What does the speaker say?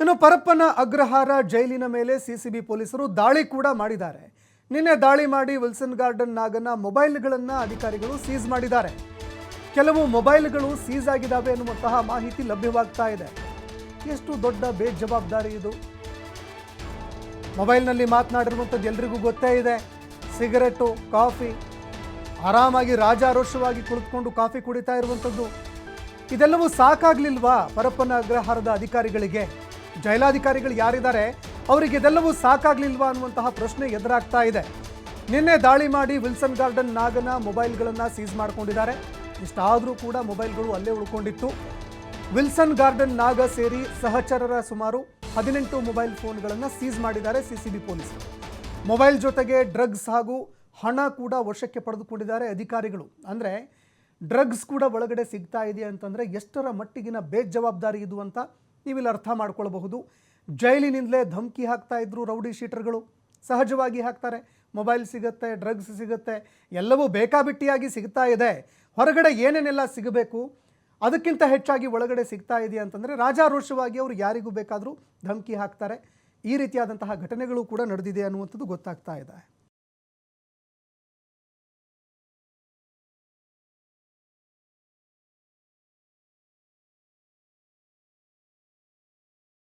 ಇನ್ನು ಪರಪ್ಪನ ಅಗ್ರಹಾರ ಜೈಲಿನ ಮೇಲೆ ಸಿಸಿಬಿ ಪೊಲೀಸರು ದಾಳಿ ಕೂಡ ಮಾಡಿದ್ದಾರೆ. ನಿನ್ನೆ ದಾಳಿ ಮಾಡಿ ವಿಲ್ಸನ್ ಗಾರ್ಡನ್ ನಾಗನ ಮೊಬೈಲ್ಗಳನ್ನು ಅಧಿಕಾರಿಗಳು ಸೀಸ್ ಮಾಡಿದ್ದಾರೆ. ಕೆಲವು ಮೊಬೈಲ್ಗಳು ಸೀಸ್ ಆಗಿದ್ದಾವೆ ಎನ್ನುವಂತಹ ಮಾಹಿತಿ ಲಭ್ಯವಾಗ್ತಾ ಇದೆ. ಎಷ್ಟು ದೊಡ್ಡ ಬೇಜವಾಬ್ದಾರಿ ಇದು. ಮೊಬೈಲ್ನಲ್ಲಿ ಮಾತನಾಡಿರುವಂಥದ್ದು ಎಲ್ರಿಗೂ ಗೊತ್ತೇ ಇದೆ. ಸಿಗರೆಟು, ಕಾಫಿ, ಆರಾಮಾಗಿ ರಾಜಾರೋಷವಾಗಿ ಕುಳಿತುಕೊಂಡು ಕಾಫಿ ಕುಡಿತಾ ಇರುವಂಥದ್ದು. ಇದೆಲ್ಲವೂ ಸಾಕಾಗ್ಲಿಲ್ವಾ? ಪರಪ್ಪನ ಅಗ್ರಹಾರದ ಅಧಿಕಾರಿಗಳಿಗೆ. ಜೈಲಾಧಿಕಾರಿಗಳು ಯಾರಿದ್ದಾರೆ? ಅವರಿಗೆ ಇದೆಲ್ಲವೂ ಸಾಕಾಗ್ಲಿಲ್ವಾ ಅನ್ನುವಂತಹ ಪ್ರಶ್ನೆ ಎದುರಾಗ್ತಾ ಇದೆ. ನಿನ್ನೆ ದಾಳಿ ಮಾಡಿ ವಿಲ್ಸನ್ ಗಾರ್ಡನ್ ನಾಗನ ಮೊಬೈಲ್ಗಳನ್ನು ಸೀಸ್ ಮಾಡಿಕೊಂಡಿದ್ದಾರೆ. ಇಷ್ಟಾದರೂ ಕೂಡ ಮೊಬೈಲ್ಗಳು ಅಲ್ಲೇ ಉಳ್ಕೊಂಡಿತ್ತು. ವಿಲ್ಸನ್ ಗಾರ್ಡನ್ ನಾಗ ಸೇರಿ ಸಹಚರರ ಸುಮಾರು ಹದಿನೆಂಟು ಮೊಬೈಲ್ ಫೋನ್ಗಳನ್ನು ಸೀಸ್ ಮಾಡಿದ್ದಾರೆ ಸಿಸಿಬಿ ಪೊಲೀಸರು. ಮೊಬೈಲ್ ಜೊತೆಗೆ ಡ್ರಗ್ಸ್ ಹಾಗೂ ಹಣ ಕೂಡ ವಶಕ್ಕೆ ಪಡೆದುಕೊಂಡಿದ್ದಾರೆ ಅಧಿಕಾರಿಗಳು. ಅಂದರೆ ಡ್ರಗ್ಸ್ ಕೂಡ ಒಳಗಡೆ ಸಿಗ್ತಾ ಇದೆ ಅಂತಂದರೆ ಎಷ್ಟರ ಮಟ್ಟಿಗಿನ ಬೇಜವಾಬ್ದಾರಿ ಇದು ಅಂತ ನೀವಿಲ್ಲಿ ಅರ್ಥ ಮಾಡ್ಕೊಳ್ಬಹುದು. ಜೈಲಿನಿಂದಲೇ ಧಮಕಿ ಹಾಕ್ತಾ ಇದ್ರು ರೌಡಿ ಶೀಟರ್ಗಳು. ಸಹಜವಾಗಿ ಹಾಕ್ತಾರೆ. ಮೊಬೈಲ್ ಸಿಗುತ್ತೆ, ಡ್ರಗ್ಸ್ ಸಿಗುತ್ತೆ, ಎಲ್ಲವೂ ಬೇಕಾಬಿಟ್ಟಿಯಾಗಿ ಸಿಗ್ತಾ ಇದೆ. ಹೊರಗಡೆ ಏನೇನೆಲ್ಲ ಸಿಗಬೇಕು, ಅದಕ್ಕಿಂತ ಹೆಚ್ಚಾಗಿ ಒಳಗಡೆ ಸಿಗ್ತಾ ಇದೆ ಅಂತಂದರೆ ರಾಜಾರೋಷವಾಗಿ ಅವರು ಯಾರಿಗೂ ಬೇಕಾದರೂ ಧಮಕಿ ಹಾಕ್ತಾರೆ. ಈ ರೀತಿಯಾದಂತಹ ಘಟನೆಗಳು ಕೂಡ ನಡೆದಿದೆ ಅನ್ನುವಂಥದ್ದು ಗೊತ್ತಾಗ್ತಾ ಇದೆ.